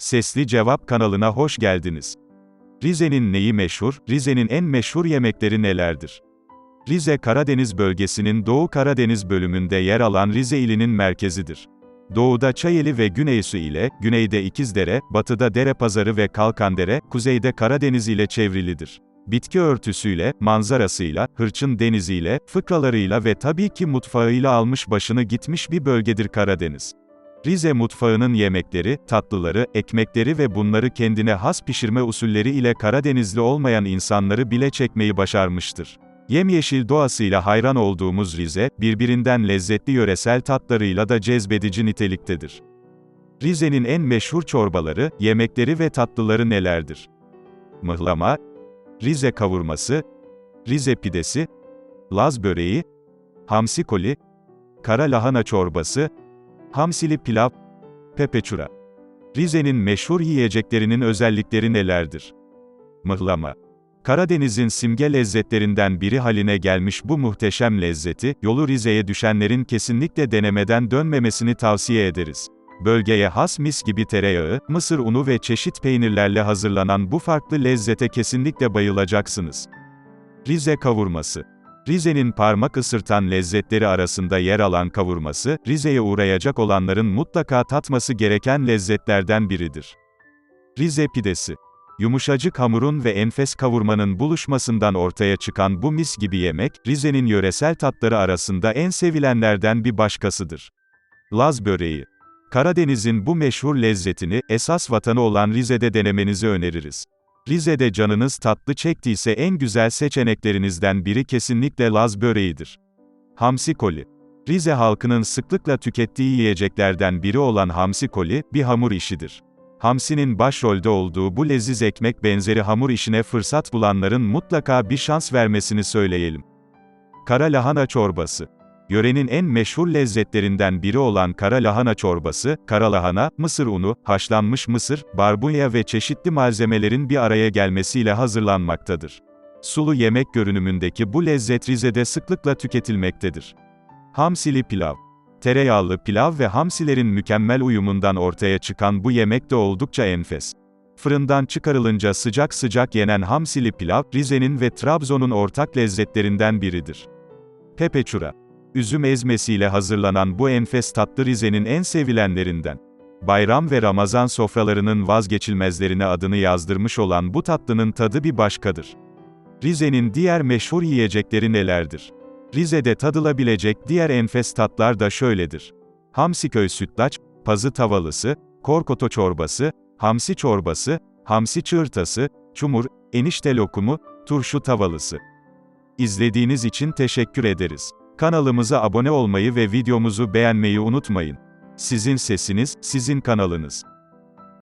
Sesli Cevap kanalına hoş geldiniz. Rize'nin neyi meşhur, Rize'nin en meşhur yemekleri nelerdir? Rize Karadeniz bölgesinin Doğu Karadeniz bölümünde yer alan Rize ilinin merkezidir. Doğuda Çayeli ve Güneysu ile, güneyde İkizdere, batıda Derepazarı ve Kalkandere, kuzeyde Karadeniz ile çevrilidir. Bitki örtüsüyle, manzarasıyla, hırçın deniziyle, fıkralarıyla ve tabii ki mutfağıyla almış başını gitmiş bir bölgedir Karadeniz. Rize mutfağının yemekleri, tatlıları, ekmekleri ve bunları kendine has pişirme usulleri ile Karadenizli olmayan insanları bile çekmeyi başarmıştır. Yemyeşil doğasıyla hayran olduğumuz Rize, birbirinden lezzetli yöresel tatlarıyla da cezbedici niteliktedir. Rize'nin en meşhur çorbaları, yemekleri ve tatlıları nelerdir? Mıhlama, Rize kavurması, Rize pidesi, Laz böreği, Hamsi koli, Kara lahana çorbası, Hamsili pilav, pepeçura. Rize'nin meşhur yiyeceklerinin özellikleri nelerdir? Mıhlama. Karadeniz'in simge lezzetlerinden biri haline gelmiş bu muhteşem lezzeti, yolu Rize'ye düşenlerin kesinlikle denemeden dönmemesini tavsiye ederiz. Bölgeye has mis gibi tereyağı, mısır unu ve çeşit peynirlerle hazırlanan bu farklı lezzete kesinlikle bayılacaksınız. Rize kavurması Rize'nin parmak ısırtan lezzetleri arasında yer alan kavurması, Rize'ye uğrayacak olanların mutlaka tatması gereken lezzetlerden biridir. Rize pidesi Yumuşacık hamurun ve enfes kavurmanın buluşmasından ortaya çıkan bu mis gibi yemek, Rize'nin yöresel tatları arasında en sevilenlerden bir başkasıdır. Laz böreği Karadeniz'in bu meşhur lezzetini, esas vatanı olan Rize'de denemenizi öneririz. Rize'de canınız tatlı çektiyse en güzel seçeneklerinizden biri kesinlikle Laz böreğidir. Hamsi koli. Rize halkının sıklıkla tükettiği yiyeceklerden biri olan hamsi koli, bir hamur işidir. Hamsinin başrolde olduğu bu leziz ekmek benzeri hamur işine fırsat bulanların mutlaka bir şans vermesini söyleyelim. Kara lahana çorbası. Yörenin en meşhur lezzetlerinden biri olan kara lahana çorbası, kara lahana, mısır unu, haşlanmış mısır, barbunya ve çeşitli malzemelerin bir araya gelmesiyle hazırlanmaktadır. Sulu yemek görünümündeki bu lezzet Rize'de sıklıkla tüketilmektedir. Hamsili pilav. Tereyağlı pilav ve hamsilerin mükemmel uyumundan ortaya çıkan bu yemek de oldukça enfes. Fırından çıkarılınca sıcak sıcak yenen hamsili pilav, Rize'nin ve Trabzon'un ortak lezzetlerinden biridir. Pepeçura. Üzüm ezmesiyle hazırlanan bu enfes tatlı Rize'nin en sevilenlerinden. Bayram ve Ramazan sofralarının vazgeçilmezlerine adını yazdırmış olan bu tatlının tadı bir başkadır. Rize'nin diğer meşhur yiyecekleri nelerdir? Rize'de tadılabilecek diğer enfes tatlar da şöyledir. Hamsiköy sütlaç, pazı tavalısı, korkoto çorbası, hamsi çorbası, hamsi çığırtası, çumur, enişte lokumu, turşu tavalısı. İzlediğiniz için teşekkür ederiz. Kanalımıza abone olmayı ve videomuzu beğenmeyi unutmayın. Sizin sesiniz, sizin kanalınız.